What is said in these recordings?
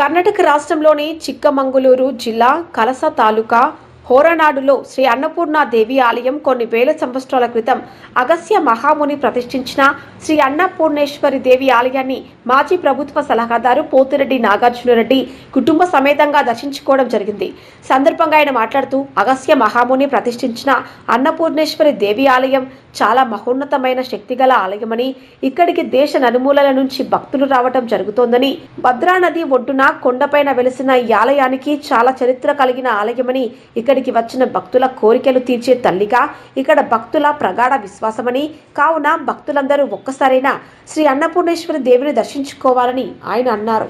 కర్ణాటక రాష్ట్రంలోని చిక్కమంగళూరు జిల్లా కలస తాలూకా హోరనాడులో శ్రీ అన్నపూర్ణాదేవి ఆలయం కొన్ని వేల సంవత్సరాల క్రితం అగస్య మహాముని ప్రతిష్ఠించిన శ్రీ అన్నపూర్ణేశ్వరి దేవి ఆలయాన్ని మాజీ ప్రభుత్వ సలహాదారు పోతిరెడ్డి నాగార్జునరెడ్డి కుటుంబ సమేతంగా దర్శించుకోవడం జరిగింది. సందర్భంగా ఆయన మాట్లాడుతూ అగస్య మహాముని ప్రతిష్ఠించిన అన్నపూర్ణేశ్వరి దేవి ఆలయం చాలా మహోన్నతమైన శక్తిగల ఆలయమని. ఇక్కడికి దేశ నలుమూలల నుంచి భక్తులు రావటం జరుగుతోందని. భద్రా నది ఒడ్డున కొండపైన వెలిసిన ఈ ఆలయానికి చాలా చరిత్ర కలిగిన ఆలయమని ఇక్కడికి వచ్చిన భక్తుల కోరికలు తీర్చే తల్లిగా ఇక్కడ భక్తుల ప్రగాఢ విశ్వాసమని కావున భక్తులందరూ ఒక్కసారైనా శ్రీ అన్నపూర్ణేశ్వరి దేవిని దర్శించుకోవాలని ఆయన అన్నారు.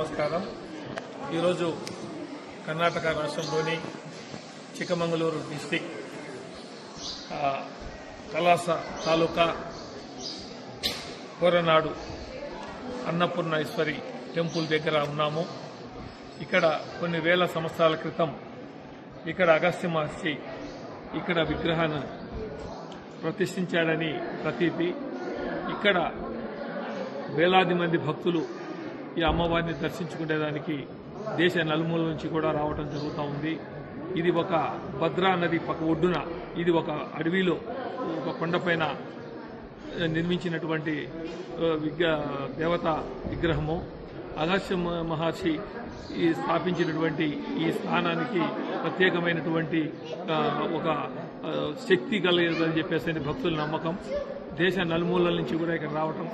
నమస్కారం. ఈరోజు కర్ణాటక రాష్ట్రంలోని చిక్కమంగళూరు డిస్టిక్ కలాస తాలూకా కోరనాడు అన్నపూర్ణేశ్వరి టెంపుల్ దగ్గర ఉన్నాము. ఇక్కడ కొన్ని వేల సంవత్సరాల క్రితం ఇక్కడ అగస్త్య మహర్షి ఇక్కడ విగ్రహాన్ని ప్రతిష్ఠించాడని ప్రతీతి. ఇక్కడ వేలాది మంది భక్తులు ఈ అమ్మవారిని దర్శించుకునేదానికి దేశ నలుమూల నుంచి కూడా రావటం జరుగుతూ ఉంది. ఇది ఒక భద్రా నది పక్క ఒడ్డున ఇది ఒక అడవిలో ఒక కొండపైన నిర్మించినటువంటి విగ్ర దేవత విగ్రహము. అగస్య మహర్షి ఈ స్థాపించినటువంటి ఈ స్థానానికి ప్రత్యేకమైనటువంటి ఒక శక్తి కలగదని చెప్పేసి భక్తుల నమ్మకం. దేశ నలుమూలల నుంచి కూడా ఇక్కడ రావటం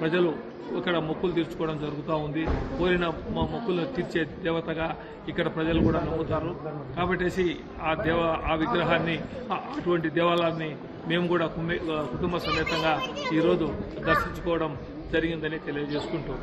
ప్రజలు ఇక్కడ మొక్కులు తీర్చుకోవడం జరుగుతూ ఉంది. కోరిన మా మొక్కులు తీర్చే దేవతగా ఇక్కడ ప్రజలు కూడా నమ్ముతారు. కాబట్టేసి ఆ దేవ ఆ విగ్రహాన్ని అటువంటి దేవాలయాన్ని మేము కూడా కుటుంబ సమేతంగా ఈరోజు దర్శించుకోవడం జరిగిందని తెలియజేసుకుంటూ